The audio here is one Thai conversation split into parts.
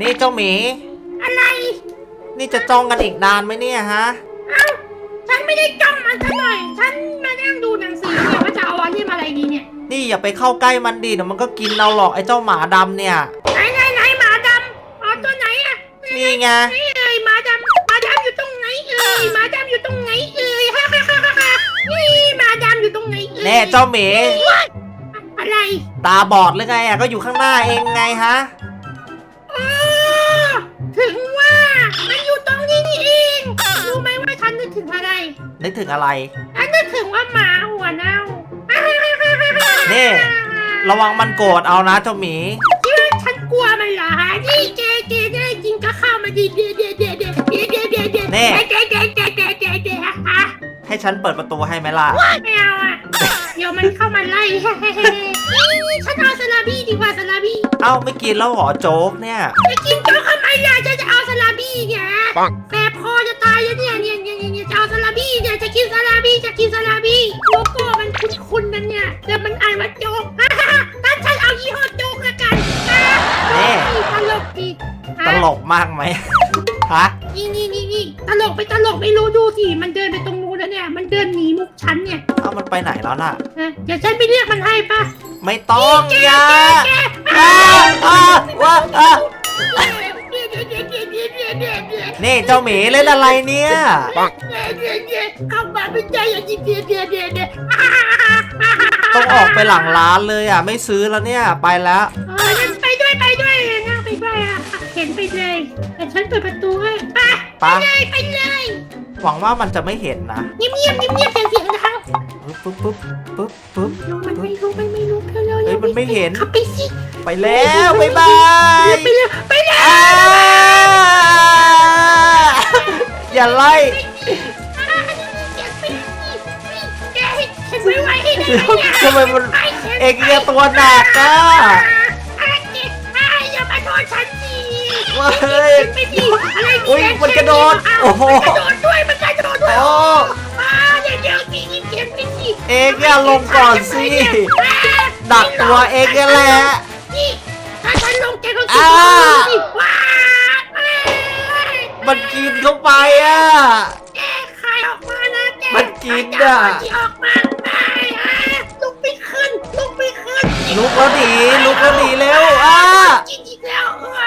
นี่เจ้าหมี อะไร นี่จะจ้องกันอีกนานไหมเนี่ยฮะ เอ้า ฉันไม่ได้จ้องมันซะหน่อย ฉันมานั่งดูหนังสือเนี่ยว่าจะเอาอะไรมาอะไรดีเนี่ย นี่อย่าไปเข้าใกล้มันดิเดี๋ยวมันก็กินเราหรอกไอ้เจ้าหมาดำเนี่ย ไหนไหนไหนหมาดำอ๋อตัวไหนอะนี่ไง ไหนเอ่ยหมาดำหมาดำอยู่ตรงไหนเอ่ยหมาดำอยู่ตรงไหนเอ่ยฮ่าฮ่าฮ่าฮ่าฮ่านี่หมาดำอยู่ตรงไหนเอ่ยแน่เจ้าหมี อะไร ตาบอดหรือไงอะก็อยู่ข้างหน้าเองไงฮะ นึกถึงอะไรฉันนึกถึงว่าหมาหัวเน่านี่ ระวังมันโกรธเอานะเจ้าหมีคิดว่าฉันกลัวมันเหรอฮะนี่เจเจแน่จริงก็เข้ามาดีเดเดเดเดเดเดเดเดแน่เดเดเดเดเดเดฮะให้ฉันเปิดประตูให้ไหมล่ะ ไม่เอาอะเดี๋ยวมันเข้ามาไล่นี่ฉันเอาสลาบี้ดีกว่าสลาบี้เอ้าไม่กินแล้วเหรอโจ๊กเนี่ยจะกินโจ๊กทำไมล่ะฉันจะเอาสลาบี้เนี่ยแสบคอจะตายแล้วเนี่ยเนี่ยเนี่ยเนี่ยเนี่ยจะเอา สลาบี้เนี่ยจะกินสลาบี้จะกินสลาบี้โลโก้มันคุ้นๆนั่นเนี่ยแต่มันอ่านว่าโจ๊กงั้นฉันเอายี่ห้อโจ๊กละกันอะแน่ตลกดีตลกมากไหม ฮะ นี่นี่นี่นี่ตลกไปตลกไม่รู้ดูสิมันเดินไปตรงนู้นแล้วเนี่ย มันเดินหนีมุกฉันเนี่ยเอ้ามันไปไหนแล้วน่ะ นะเดี๋ยวฉันไปเรียกมันให้ปะไม่ต้องแกอย่าแกอ้าอ้าว้าอ้าเดี๋ยว เดี๋ยวเดี๋ยวเดี๋ยวเดี๋ยวเดี๋ยวเดี๋ยวเดี๋ยวนี่เจ้าหมีเล่นอะไรเนี่ยเดี๋ยวเดี๋ยวเดี๋ยวเข้ามาไม่ใจอย่างนี้เดี๋ยวเดี๋ยวเดี๋ยวเดี๋ยวต้องออกไปหลังร้านเลยอะ ไม่ซื้อแล้วเนี่ยไปแล้ว เอองั้นไปด้วยไปด้วยนั่งไปด้วยอะเห็นไปเลยแต่ฉันเปิดประตูให้ไปไปเลยไปเลยหวังว่ามันจะไม่เห็นนะเงียบเงียบเงียบเงียบเสียงเสียงดังปึ๊บปึ๊บปึ๊บปึ๊บปึ๊บรู้มันไม่รู้มันไม่รู้ มันไม่เห็น ขับไปสิไปแล้วบ๊ายบายไปเลยไปเลยอ้าอย่าไล่แกให้ฉันไม่ไหวให้ได้ไงทำไมมันเอกเนี่ยตัวหนักอะอย่ามาโดนฉันสิเฮ้ย ไม่ดีอะไรอุ๊ยมันกระโดดโอ้โห มันกระโดดด้วยมันกระโดดด้วยโอ้อ่าเดี๋ยวเดี๋ยวสิเจ็บไปสิเอกเนี่ยลงก่อนสิ ดักตัวเอกเนี่ยแหละนี่ถ้าฉันลงแกก็อ่าสิว้ามันกินเข้าไปอะแกใครออกมานะแกมันกินใครอะจเาที่ออกมาไปอะลุกไม่ขึ้นลุกไม่ขึ้นลุกแล้วหนีลุกแล้วหนีเร็วอะกินอีกแล้วเออ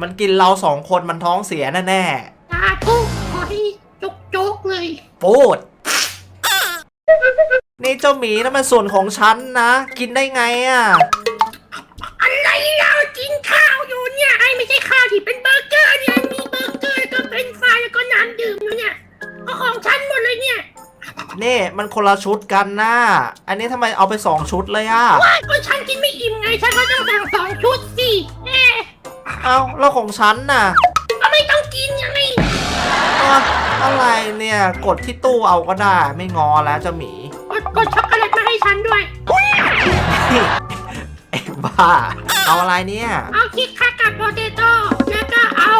มันกินเราสองคนมันท้องเสียแน่สาธุขอให้จุกจุกๆเลยๆปูด นี่เจ้าหมีนั่นมันส่วนของฉันนะ กินได้ไงอะ อะไรเรากินข้าวอยู่เนี่ยไอ้ไม่ใช่ข้าวที่เป็นเบอร์เกอร์เนี่ยมีเบอร์เกอร์แล้วก็เป็นไฟรายแล้วก็น้ำดื่มอยู่เนี่ยก็ของฉันหมดเลยเนี่ยนี่มันคนละชุดกันนะอันนี้ทำไมเอาไปสองชุดเลยอะ ว้ายก็ฉันกินไม่อิ่มไงฉันก็ต้องสั่งสองชุดสิเอ๊ะเอ้าแล้วของฉันน่ะก็ไม่ต้องกินยังไง อะ อะไรเนี่ย กดที่ตู้เอาก็ได้ไม่งอแล้วเจ้าหมีกดกดช็อกโกแลตมาให้ฉันด้วยไอ้บ้า เอาอะไรเนี่ย เอาคิกคักกับโปเตโต้แล้วก็เอา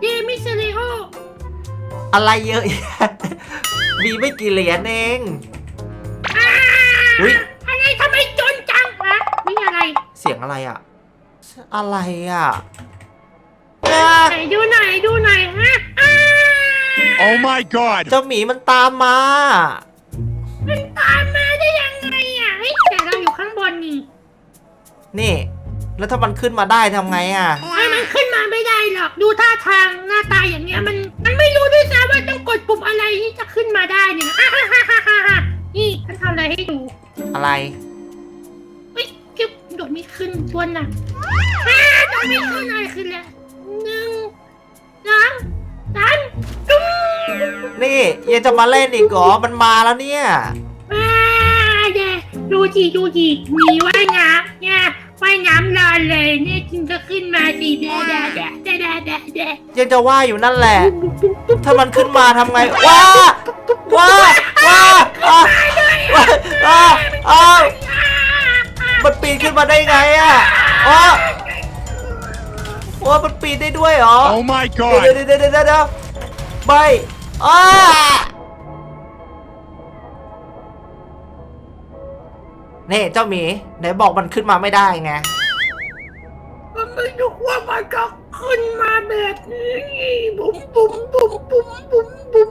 เดมิเซริโออะไรเยอะแยะมีไม่กี่เหรียญเองอ่าอุ๊ยอะไรทำไมจนจังวะไม่อะไรเสียงอะไรอะ อะไรอะอะไหนดูหน่อยดูหน่อยฮะอ่า Oh my god! เจ้าหมีมันตามมา มันตามมาได้ยังไงอะเฮ้ยแต่เราอยู่ข้างบนนี่นี่ แล้วถ้ามันขึ้นมาได้ทำไงอะ ไอ้มันขึ้นมาไม่ได้หรอก ดูท่าทางหน้าตาอย่างเงี้ยมัน มันไม่รู้ด้วยซ้ำว่าต้องกดปุ่มอะไรที่จะขึ้นมาได้เนี่ยอ่าฮ่าฮ่าฮ่าฮ่าฮ่านี่ฉันทำอะไรให้ดูอะไร เฮ้ยกิ๊บโดดไม่ขึ้นทวนน่ะอ่าโดดไม่ขึ้นอะไรขึ้นแล้ว นี่ยังจะมาเล่นอีกเหรอมันมาแล้วเนี่ย ว้าเด้ดูจีดูจีมีว่ายน้ำเนี่ยว่ายน้ำรอเลยเนี่ยจริงก็ขึ้นมาสิเด้เด้เด้เด้เด้เด้เด้ยังจะว่าอยู่นั่นแหละ ถ้ามันขึ้นมาทำไงว้าว้าว้าอ้าว้าอ้าอ้ามันปีนขึ้นมาได้ไงอะอ๋อว่ามันปีนได้ด้วยเหรอ Oh my เดี๋ยว god! เดี๋ยวเดี๋ยวเดี๋ยวเดี๋ยวไม่ อ้านี่เจ้าหมีไหนบอกมันขึ้นมาไม่ได้ไง มันไม่รู้ว่ามันจะขึ้นมาแบบนี้บุ๋มบุ๋มบุ๋มบุ๋มบุ๋มบุ๋ม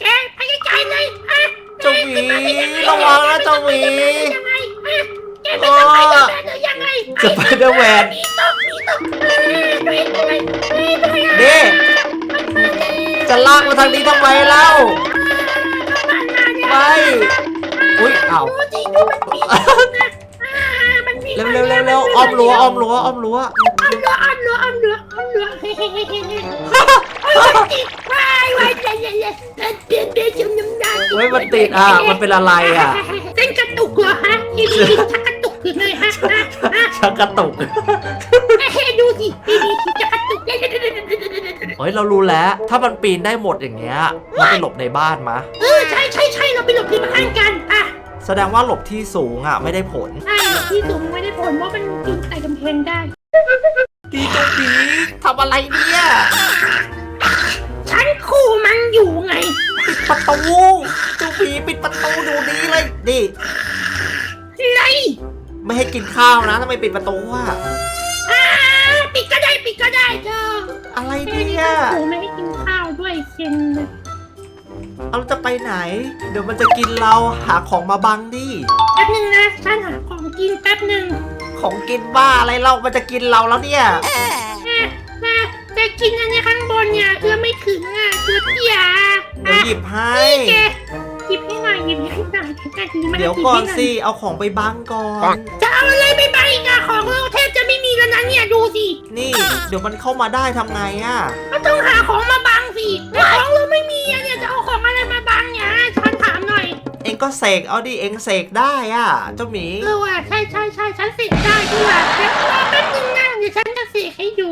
แกไปไกลๆเลยฮะเจ้าหมีระวังนะเจ้าหมียังไงฮะแกเป็นสไปเดอร์แมนหรือยังไงสไปเดอร์แมนมีตกมีตกเอ้ยด้วยด้วยด้วยด้วยอะนี่ จะลากมาทางนี้ทำไมเล่าไม่อุ้ยอ้าวดูสิดูมันมีอ่ามันมีเร็วเร็วเร็วเร็วอ้อมรั้วอ้อมรั้วอ้อมรั้วอ้อมรั้วอ้อมรั้วอ้อมรั้วอ้อมรั้วเฮ้เฮ้เฮ้เฮ้เฮ้โอ้ยมันติดวายวายเย้เย้เย้เบียดเบียดจุ่มน้ำตาลเฮ้ยมันติดอะมันเป็นอะไรอะเส้นกระตุกเหรอฮะอีดีชักกระตุกอยู่เลยฮะฮะฮะชักกระตุก ฮ้ยเรารู้แล้ว ถ้ามันปีนได้หมดอย่างเงี้ยเราไปหลบในบ้านมะเออใช่ใช่ใช่เราไปหลบที่บ้านกันอะแสดงว่าหลบที่สูงอะ ไม่ได้ผลใช่หลบที่สูงไม่ได้ผลเพราะมันปีนใส่กำแพงได้ดีเจ้าหมีทำอะไรเนี่ยฉันขู่มันอยู่ไงประตูเจ้าหมีปิดประตูดูดีเลยนี่ไรไม่ให้กินข้าวนะทำไมปิดประตูอะ เนี่ยขู่ไม่ให้กินข้าวด้วยเซ็นเลยเอาเราจะไปไหน เดี๋ยวมันจะกินเราหาของมาบังดิ แป๊บนึงนะฉันหาของกินแป๊บนึงของกินบ้าอะไรเรามันจะกินเราแล้วเนี่ยแม่แม่จะกินอันนี้ข้างบนเนี่ยเพื่อไม่ถึงอะเพื่อเตี้ยเดี๋ยวหยิบให้ นี่แกหยิบให้หน่อยหยิบให้หน่อยแกถือมาเดี๋ยวหบก่อนให้หสิ เอาของไปบังก่อนจะเอาอะไรไปบ้างอีกอะ ของเราแทบจะไม่มีแล้วนะเนี่ยดูสินี่ เดี๋ยวมันเข้ามาได้ทำไงอะ ก็ต้องหาของมาบังสิแล้วของเราไม่มีอะเนี่ยจะเอาของอะไรมาบังเนี่ยฉันถามหน่อยเองก็เสกเอาดิเองเสกได้อะ เจ้าหมี เออว่ะใช่ใช่ใช่ฉันเสกได้ด้วยแป๊บรอแป๊บนึงนะเดี๋ยวฉันจะเสกให้ดู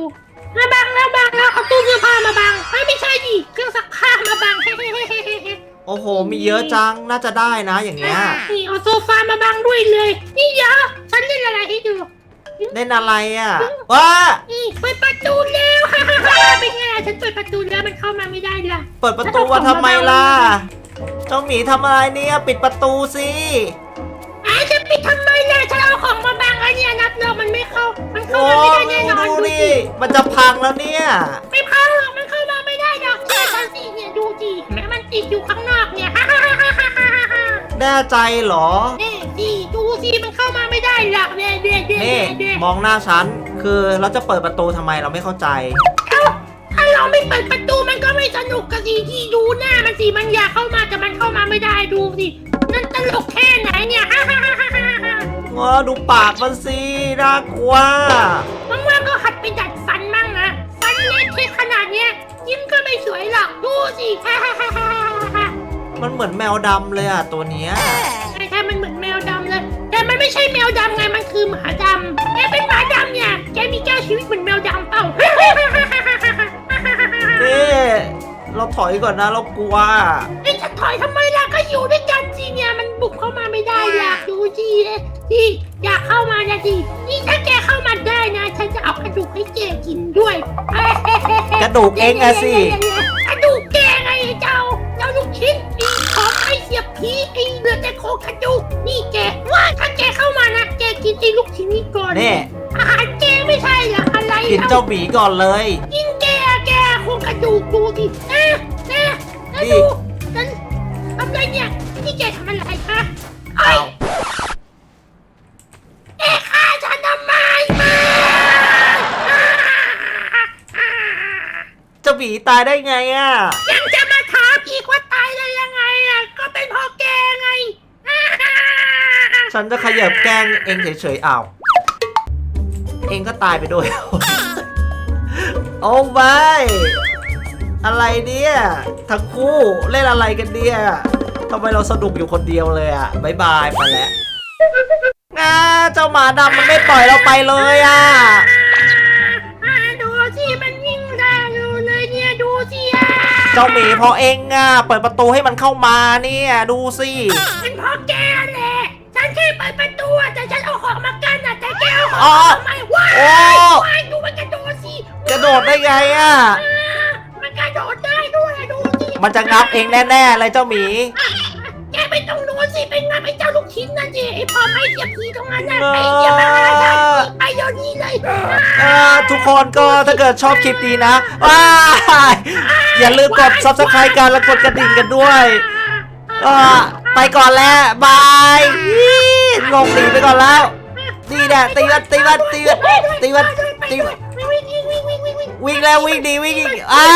มาบังแล้วบังแล้วเอาตู้เสื้อผ้ามาบังเฮ้ยไม่ใช่ดิเครื่องซักผ้ามาบังเฮ้เฮ้เฮ้เฮ้เฮ้เฮ้โอ้โห มีเยอะจัง น่าจะได้นะอย่างเงี้ย นี่เอาโซฟามาบังด้วยเลย นี่เดี๋ยวฉันเล่นอะไรให้ดู เล่นอะไรอะว้านี่เปิดประตูเร็วฮ่าฮ่าฮ่าเป็นไงล่ะฉันเปิดประตูแล้วมันเข้ามาไม่ได้ล่ะเปิดประตูมาทำไมล่ะเจ้าหมีทำอะไรเนี่ยปิดประตูสิไอ้จะปิดทำไมล่ะฉันเอาของมาบังแล้วเนี่ยนับรองมันไม่เข้า มันเข้าโอ้มาไม่ได้แน่นอนดูดูดิสิมันจะพังแล้วเนี่ย ไม่พังหรอกมันเข้ามาไม่ได้หรอกเชื่อฉันสิเนี่ยดูสิแม้มันติดอยู่ข้างนอกเนี่ยฮ่าฮ่าฮ่าฮ่าฮ่าฮ่าฮ่าแน่ใจเหรอ นี่สิดูสิมันเข้ามา ไม่ได้หรอกเนี่ยเด็ดเด็ดนี่เด็ดมองหน้าฉัน คือเราจะเปิดประตูทำไมเราไม่เข้าใจถ้าเราไม่เปิดประตูมันก็ไม่สนุกกันสิที่ดูหน้ามันสิมันอยากเข้ามาแต่มันเข้ามาไม่ได้ดูสินั่นตลกแค่ไหนเนี่ย ฮ่าฮ่าฮ่าฮ่าฮ่าง้อดูปากมันสิน่ากลัว ว่างๆก็หัดไปดัดฟันมั่งนะฟันเล็กเทขนาดเนี้ยยิ้มก็ไม่สวยหรอกดูสิฮ่าฮ่าฮ่าฮ่าฮ่า มันเหมือนแมวดำเลยอะตัวเนี้ย ใช่ใช่มันเหมือนแมวดำเลย แต่มันไม่ใช่แมวดำไง มันคือหมาดำแกเป็นหมาดำเนี่ย แกมีแก้วชีวิตเหมือนแมวดำเปล่านี่เราถอยก่อนนะเรากลัว ไอ้จะถอยทำไมล่ะก็อยู่ด้วยกันสิเนี่ยมันบุกเข้ามาไม่ได้อยากดูสิที่อยากเข้ามานะสินี่ถ้าแกเข้ามาได้นะ ฉันจะเอากระดูกให้แกกินด้วยกระดูกเองอะสิ ก่อนเลยกินแกแกโครงกระดูกดูสินะนะนะนี่ ดูนั่นทำไรเนี่ยนี่แกทำอะไรคะไอ้เอาแกฆ่าฉันทำไมมาเจ้าหมีตายได้ไงอะ ยังจะมาถามอีกว่าตายได้ยังไงอะก็เป็นเพราะแกไงฉันจะขยับแกล้งเองเฉยๆอ้าว เองก็ตายไปด้วย โอ้ไม่อะไรเนี่ย ทั้งคู่เล่นอะไรกันเนี่ยทำไมเราสนุกอยู่คนเดียวเลยอะบายบายไปแล้วอ่าเจ้าหมาดำมันไม่ปล่อยเราไปเลยอะอ่าดูสิมันยิ่งแรงอยู่เลยเนี่ยดูสิอะเจ้าหมีพอเองอะเปิดประตูให้มันเข้ามาเนี่ยดูสิเป็นเพราะแกแหละฉันแค่เปิดประตูอะแต่ฉันเอาของมากั้นอะแต่แกเอาของอ๋อมาทำไมว้าโอ้ย สิกระโดดได้ไงอะอ่ามันกระโดดได้ด้วยอะดูสิมันจะงับเองแน่ๆเลยเจ้าหมี แกไม่ต้องดูสิเป็นไงไอ้เจ้าลูกชิ้นนั่นสิไอ้พอไม่เหยียบทีตรงนั้นน่ะไอ้เหยียบมาหาฉันไปเดี๋ยวนี้เลยอ่าทุกคนก็ถ้าเกิดชอบคลิปนี้นะว้ายอย่าลืมกด subscribe กันและกดกระดิ่งกันด้วยอ่าไปก่อนแล้วบายอี้ลงหนีไปก่อนแล้วนี่แหละตีมันตีมันตีมันตีมันตีมันวิ่งวิ่งวิ่ง วิ่งแล้ววิ่งดีวิ่งอีกอ่า